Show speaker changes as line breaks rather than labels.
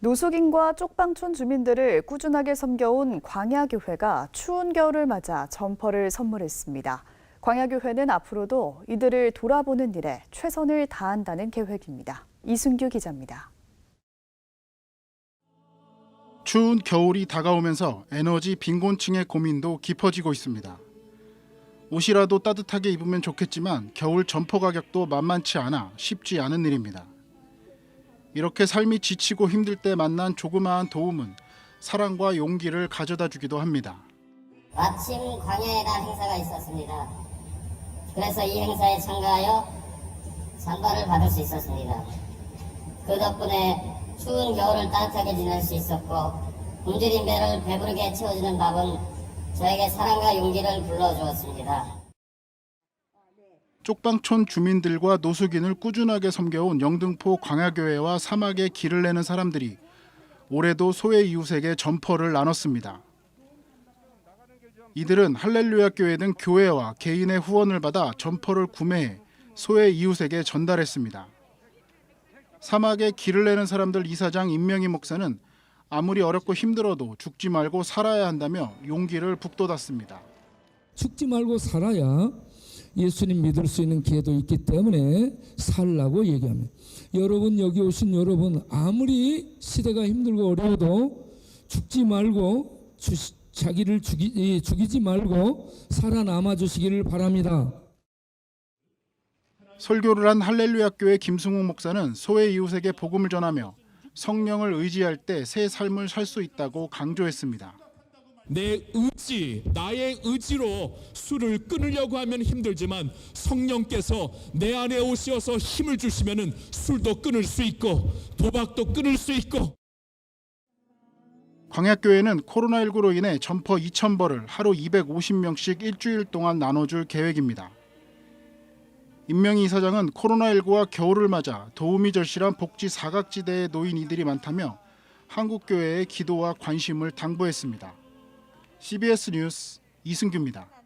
노숙인과 쪽방촌 주민들을 꾸준하게 섬겨온 광야교회가 추운 겨울을 맞아 점퍼를 선물했습니다. 광야교회는 앞으로도 이들을 돌아보는 일에 최선을 다한다는 계획입니다. 이순규 기자입니다.
추운 겨울이 다가오면서 에너지 빈곤층의 고민도 깊어지고 있습니다. 옷이라도 따뜻하게 입으면 좋겠지만 겨울 점퍼 가격도 만만치 않아 쉽지 않은 일입니다. 이렇게 삶이 지치고 힘들 때 만난 조그마한 도움은 사랑과 용기를 가져다 주기도 합니다.
마침 광야의 날 행사가 있었습니다. 그래서 이 행사에 참가하여 찬바를 받을 수 있었습니다. 그 덕분에 추운 겨울을 따뜻하게 지낼 수 있었고 굶주린 배를 배부르게 채워주는 밥은 저에게 사랑과 용기를 불러주었습니다.
쪽방촌 주민들과 노숙인을 꾸준하게 섬겨온 영등포 광야교회와 사막에 길을 내는 사람들이 올해도 소외 이웃에게 점퍼를 나눴습니다. 이들은 할렐루야 교회 등 교회와 개인의 후원을 받아 점퍼를 구매해 소외 이웃에게 전달했습니다. 사막에 길을 내는 사람들 이사장 임명희 목사는 아무리 어렵고 힘들어도 죽지 말고 살아야 한다며 용기를 북돋았습니다.
죽지 말고 살아야 예수님 믿을 수 있는 기회도 있기 때문에 살라고 얘기합니다. 여러분 여기 오신 여러분 아무리 시대가 힘들고 어려워도 죽지 말고 주, 자기를 죽이, 예, 죽이지 말고 살아남아 주시기를 바랍니다.
설교를 한 할렐루야 교회 김승욱 목사는 소외 이웃에게 복음을 전하며 성령을 의지할 때 새 삶을 살 수 있다고 강조했습니다.
내 의지, 나의 의지로 술을 끊으려고 하면 힘들지만 성령께서 내 안에 오셔서 힘을 주시면은 술도 끊을 수 있고 도박도 끊을 수 있고
광약교회는 코로나19로 인해 점퍼 2,000벌을 하루 250명씩 일주일 동안 나눠줄 계획입니다. 임명희 이사장은 코로나19와 겨울을 맞아 도움이 절실한 복지 사각지대에 놓인 이들이 많다며 한국교회의 기도와 관심을 당부했습니다. CBS 뉴스 이승규입니다.